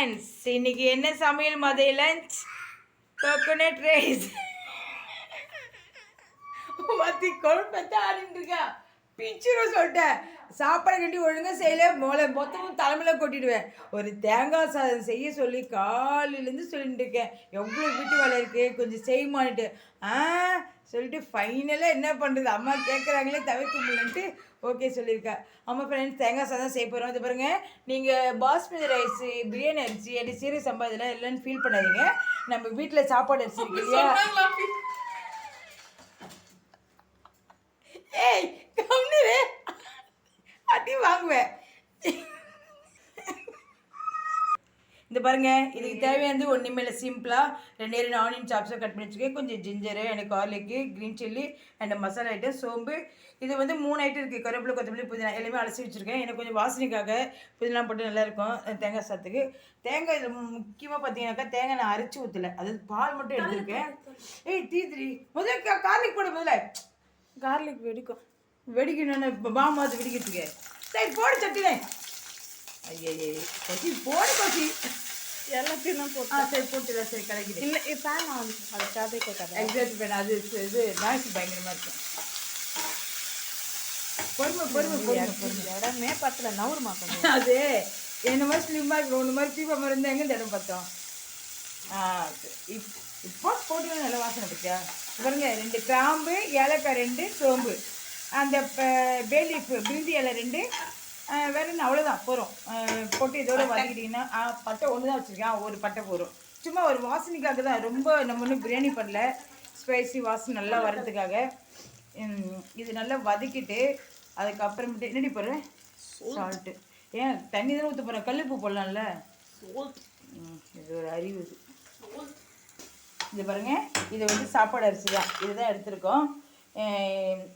Friends இன்னைக்கு என்ன சமையல் மதிய லஞ்ச் கோகோனட் ரைஸ் மத்தி குழப்பத்தை ஆரம்பிருக்கா பிச்சுரும் சொல்லிட்டேன். சாப்பாடு கட்டி ஒழுங்காக செய்யல. மொளை மொத்தமும் தலைமையில கொட்டிடுவேன். ஒரு தேங்காய் சாதம் செய்ய சொல்லி காலையிலேருந்து சொல்லிட்டு இருக்கேன். எவ்வளோ வீட்டு வேலை இருக்குது கொஞ்சம் செய்யுமான்ட்டு ஆ சொல்லிட்டு ஃபைனலாக என்ன பண்ணுறது அம்மா கேட்குறாங்களே தவிர்க்க முடியலன்ட்டு ஓகே சொல்லியிருக்கா. அம்மா ஃப்ரெண்ட்ஸ் தேங்காய் சாதம் செய்ய போகிறோம் இது பாருங்கள் நீங்கள் பாஸ்மதி ரைஸ் பிரியாணி அரிசி அப்படி சீரக சம்பா இதெல்லாம் இல்லைன்னு ஃபீல் பண்ணாதீங்க. நம்ம வீட்டில் சாப்பாடு அரிசி இருக்கு இல்லையா? ஏய் கம்னுரு அடி வாங்குவேன். இந்த பாருங்க இதுக்கு தேவையானது ஒன்றுமே இல்லை. சிம்பிளாக ரெண்டே ரெண்டு ஆனியன் சாப்ஸை கட் பண்ணி வச்சுக்கேன் கொஞ்சம் ஜிஞ்சரு எனக்கு garlic green chilli and masala item சோம்பு. இது வந்து மூணு ஐட்டம் இருக்குது கருவேப்பிலை கொத்தமல்லி புதினா எல்லாமே அலசி வச்சுருக்கேன். எனக்கு கொஞ்சம் வாசனைக்காக புதினா போட்டு நல்லாயிருக்கும் தேங்காய் சாத்துக்கு. தேங்காய் இதில் முக்கியமாக பார்த்தீங்கன்னாக்கா தேங்காய் நான் அரைச்சி ஊற்றலை அதாவது பால் மட்டும் எடுத்திருக்கேன். ஏய் தீத்ரி முதல்ல கார்லிக் போடு முதல்ல. கார்லிக் வெடிக்கும். வெடிக்கணும்னு இப்போ பாமாவது வெடிக்கிறதுக்கு. சரி போடு சட்டினே ஐயே கொசி போடு கொசி எல்லாத்தையும் போட்டு ஆ சரி போட்டு சரி கிடைக்குது இல்லை ஃபேன் ஆகுது அது கேட்காது? எக்ஸாக்ட் அது இது நாய்ஸ் பயங்கரமாக இருக்கும் பொறுமை பொறுமை பொறுமை பொறுமை. இடமே பத்தல நவுருமா கொஞ்சம் அது என்ன மாதிரி ஸ்லிம்மாக இருக்கும் ஒன்று மாதிரி தீபம் இருந்தா எங்கே இடம் பார்த்தோம் இப்போ போட்டு நல்ல வாசனை பற்றியா பாருங்க ரெண்டு கிராம்பு ஏலக்காய் ரெண்டு சோம்பு. அந்த பேலீஃப் பிரிந்தி இலை ரெண்டு. ஆ, வேற என்ன அவ்வளோதான் போகிறோம் போட்டு இதோட வதக்கிட்டிங்கன்னா பட்டை ஒன்று தான் வச்சுருக்கேன். ஒரு பட்டை போகிறோம் சும்மா ஒரு வாசனைக்காக தான் ரொம்ப நம்ம ஒன்றும் பிரியாணி பண்ணல. ஸ்பைசி வாசனை நல்லா வர்றதுக்காக. இது நல்லா வதக்கிட்டு அதுக்கப்புறமேட்டு என்னடி போடுறேன் சால்ட்டு ஏன் தண்ணி தானே ஊற்ற போகிறேன் கல்லுப்பு போடலாம்ல? இது ஒரு அறிவு இது. இது பாருங்க இது வந்து சாப்பாடு அரிசி தான். இதுதான் எடுத்திருக்கோம்.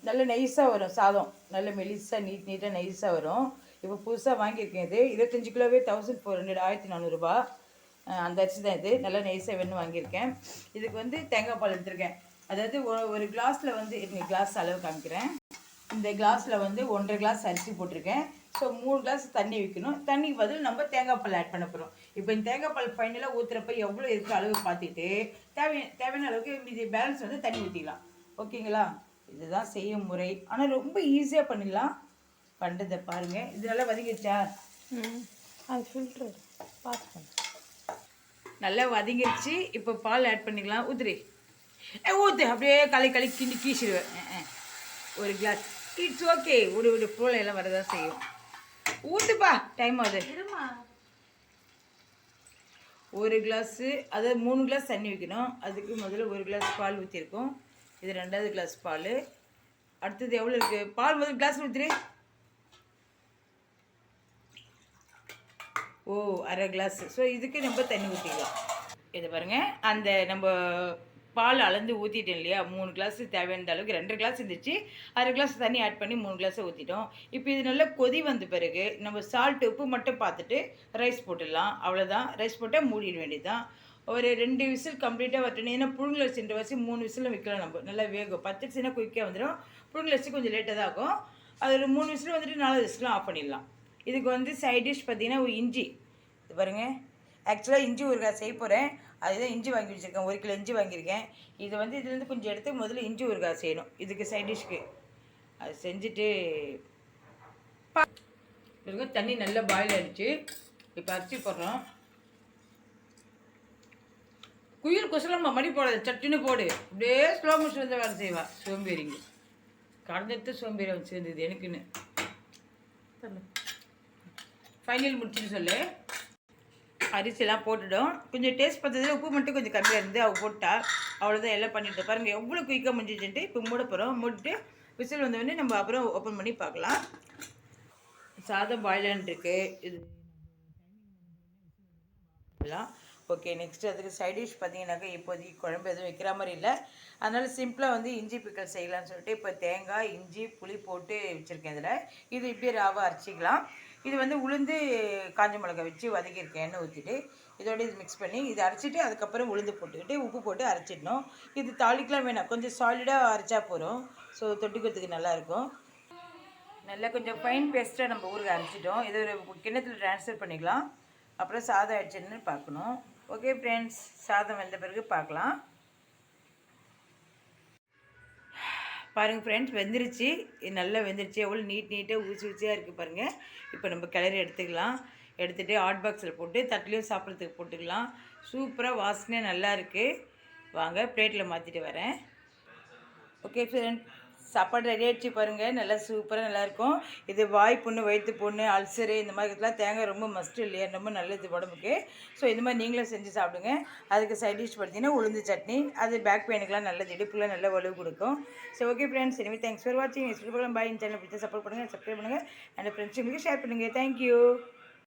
நல்ல நைஸாக வரும் சாதம். நல்ல மெலிசாக நீட் நீட்டாக நைஸாக வரும். இப்போ புதுசாக வாங்கியிருக்கேன் இது. இருபத்தஞ்சி கிலோவே தௌசண்ட் ஃபோர் ஹண்ட்ரட் ஆயிரத்தி நானூறுரூபா அந்த அரிசி தான் இது. நல்லா நைஸாக வேணும் வாங்கியிருக்கேன். இதுக்கு வந்து தேங்காய் பால் எடுத்திருக்கேன். அதாவது ஒ- ஒரு கிளாஸில் வந்து இருங்க கிளாஸ் அளவு காமிக்கிறேன். இந்த கிளாஸில் வந்து ஒன்றரை கிளாஸ் அரிசி போட்டிருக்கேன். ஸோ மூணு கிளாஸ் தண்ணி வைக்கணும். தண்ணிக்கு பதில் நம்ம தேங்காய் பால் ஆட் பண்ண போகிறோம் இப்போ இந்த தேங்காய் பால் ஃபைனலாக ஊற்றுறப்ப எவ்வளோ இருக்கிற அளவு பார்த்துட்டு தேவை தேவையான அளவுக்கு மீதி பேலன்ஸ் வந்து தண்ணி ஊற்றிக்கலாம் ஓகேங்களா? இதுதான் செய்யும் முறை. ஆனால் ரொம்ப ஈஸியாக பண்ணிடலாம். பண்ணுறதை பாருங்கள் இது நல்லா வதங்கிடுச்சா அது ஃபில்ட்ரு பாஸ் பண்ணு. நல்லா வதங்கிடுச்சு இப்போ பால் ஆட் பண்ணிக்கலாம். ஊத்துரி ஏ ஊற்று அப்படியே களி களி கிண்டி கீசிடுவேன். ஒரு கிளாஸ் இட்ஸ் ஓகே ஒரு ஒரு போல எல்லாம் வரதான் செய்யும். ஊற்றுப்பா டைம் ஆகுது. ஒரு கிளாஸு அதாவது மூணு கிளாஸ் தண்ணி வைக்கணும். அதுக்கு முதல்ல ஒரு கிளாஸ் பால் ஊற்றிருக்கோம் இது ரெண்டாவது கிளாஸ் பால். அடுத்தது எவ்வளோ இருக்குது பால் முதல் கிளாஸ் ஊற்றுரு ஓ அரை கிளாஸ் ஸோ இதுக்கு நம்ம தண்ணி ஊற்றிக்கலாம் இது பாருங்கள் அந்த நம்ம பால் அளந்து ஊற்றிட்டோம் இல்லையா? மூணு கிளாஸ் தேவையான அளவுக்கு ரெண்டு கிளாஸ் இருந்துச்சு. அரை கிளாஸ் தண்ணி ஆட் பண்ணி மூணு கிளாஸை ஊற்றிட்டோம் இப்போ இது நல்லா கொதி வந்த பிறகு நம்ம சால்ட் உப்பு மட்டும் பார்த்துட்டு ரைஸ் போட்டுடலாம். அவ்வளோதான் ரைஸ் போட்டால் மூடிட வேண்டியதுதான். ஒரு ரெண்டு விசில் கம்ப்ளீட்டாக வரட்டும் ஏன்னா புழுங்கல் அரிசி ரெண்டு வச்சு மூணு விசிலும் வைக்கலாம் நம்ம. நல்லா வேகும். பச்சரிசினா குயிக்காக வந்துடும் புழுங்கல் அரிசி கொஞ்சம் லேட்டாக தான் ஆகும். அது ஒரு மூணு விசில் வந்துட்டு நாலு விசிலும் ஆஃப் பண்ணிடலாம். இதுக்கு வந்து சைட் டிஷ் பார்த்தீங்கன்னா ஒரு இஞ்சி. இது பாருங்கள் ஆக்சுவலாக இஞ்சி ஊறுகாய் செய்ய போகிறேன் அதுதான் இஞ்சி வாங்கி வச்சுருக்கேன். ஒரு கிலோ இஞ்சி வாங்கியிருக்கேன். இது வந்து இதுலேருந்து கொஞ்சம் எடுத்து முதல்ல இஞ்சி ஊறுகாய் செய்யணும். இதுக்கு சைட் டிஷ்க்கு அது செஞ்சுட்டு பா- தண்ணி நல்லா பாயில் ஆயிடுச்சு. இப்போ அரிசி போடுறோம். குயில் குசலம்மா மணி போடாது சட்டுன்னு போடு. அப்படியே ஸ்லோ மோஷன் வந்து வேலை செய்வா. சோம்பேறிங்க கடந்தெடுத்து சோம்பேறி வந்து சேர்ந்தது எனக்குன்னு. ஃபைனல் முடிச்சுன்னு சொல்லு. அரிசிலாம் போட்டுடும். கொஞ்சம் டேஸ்ட் பார்த்ததுல உப்பு மட்டும் கொஞ்சம் கம்மியாக இருந்து அவ போட்டா அவ்வளோதான் எல்லாம் பண்ணிட்டு பாருங்க எவ்வளோ குயிக்காக முடிஞ்சிச்சுன்ட்டு இப்போ மூட போகிறோம் மூடிட்டு விசில் வந்தவொடனே நம்ம அப்புறம் ஓப்பன் பண்ணி பார்க்கலாம். சாதம் பாயிலான் இருக்கு இது ஓகே நெக்ஸ்ட் அதுக்கு சைட் டிஷ் பார்த்தீங்கன்னாக்கா இப்போதைக்கு குழம்பு எதுவும் வைக்கிற மாதிரி இல்லை. அதனால் சிம்பிளாக வந்து இஞ்சி பிக்கல் செய்யலாம்னு சொல்லிட்டு இப்போ தேங்காய் இஞ்சி புளி போட்டு வச்சுருக்கேன் இதில். இது இப்படியே ராவாக அரைச்சிக்கலாம். இது வந்து உளுந்து காஞ்ச மிளகாய் வச்சு வதக்கியிருக்கேன் எண்ணெய் ஊற்றிட்டு இதோட இது மிக்ஸ் பண்ணி இது அரைச்சிட்டு அதுக்கப்புறம் உளுந்து போட்டுக்கிட்டு உப்பு போட்டு அரைச்சிடணும். இது தாளிக்கலாம் வேணாம். கொஞ்சம் சாலிடாக அரைச்சா போகிறோம் ஸோ தொட்டுக்கிறதுக்கு நல்லாயிருக்கும் நல்லா கொஞ்சம் ஃபைன் பேஸ்ட்டாக நம்ம ஊருக்கு அரைச்சிட்டோம். இது ஒரு கிண்ணத்தில் ட்ரான்ஸ்ஃபர் பண்ணிக்கலாம். அப்புறம் சாதம் ஆயிடுச்சுன்னு பார்க்கணும். ஓகே ஃப்ரெண்ட்ஸ் சாதம் வெந்த பிறகு பார்க்கலாம். பாருங்கள் ஃப்ரெண்ட்ஸ் வெந்துருச்சு. நல்லா வெந்துருச்சு. எவ்வளோ நீட் நீட்டாக ஊசி ஊசியாக இருக்குது பாருங்கள் இப்போ நம்ம கிளறி எடுத்துக்கலாம். எடுத்துகிட்டு ஹாட் பாக்ஸில் போட்டு தட்டிலையும் சாப்பிட்றதுக்கு போட்டுக்கலாம். சூப்பராக வாசனையாக நல்லா இருக்குது வாங்க பிளேட்டில் மாற்றிட்டு வரேன். ஓகே ஃப்ரெண்ட் சாப்பாடு ரெடி ஆகிடுச்சு பாருங்கள் நல்லா சூப்பராக நல்லாயிருக்கும் இது வாய் புண்ணு வயிற்று புண்ணு அல்சரு இந்த மாதிரி இதெல்லாம் தேங்காய் ரொம்ப மஸ்ட் இல்லையா? ரொம்ப நல்லது உடம்புக்கு. ஸோ இந்த மாதிரி நீங்களும் செஞ்சு சாப்பிடுங்க. அதுக்கு சைட் டிஷ் பார்த்தீங்கன்னா உளுந்து சட்னி. அது பேக் பெயினுக்குலாம் நல்லது. இடுப்புலாம் நல்ல வலு கொடுக்கும். ஸோ ஓகே ஃப்ரெண்ட்ஸ் இனிமேல் தேங்க்ஸ் ஃபார் வாட்சிங் நெக்ஸ்ட் பாய் சேனல் பிடிச்சி சப்போர்ட் பண்ணுங்கள் சப்ஸ்கிரைப் பண்ணுங்கள் அண்ட் ஃப்ரெண்ட்ஸ் உங்களுக்கு ஷேர் பண்ணுங்கள் தேங்க்யூ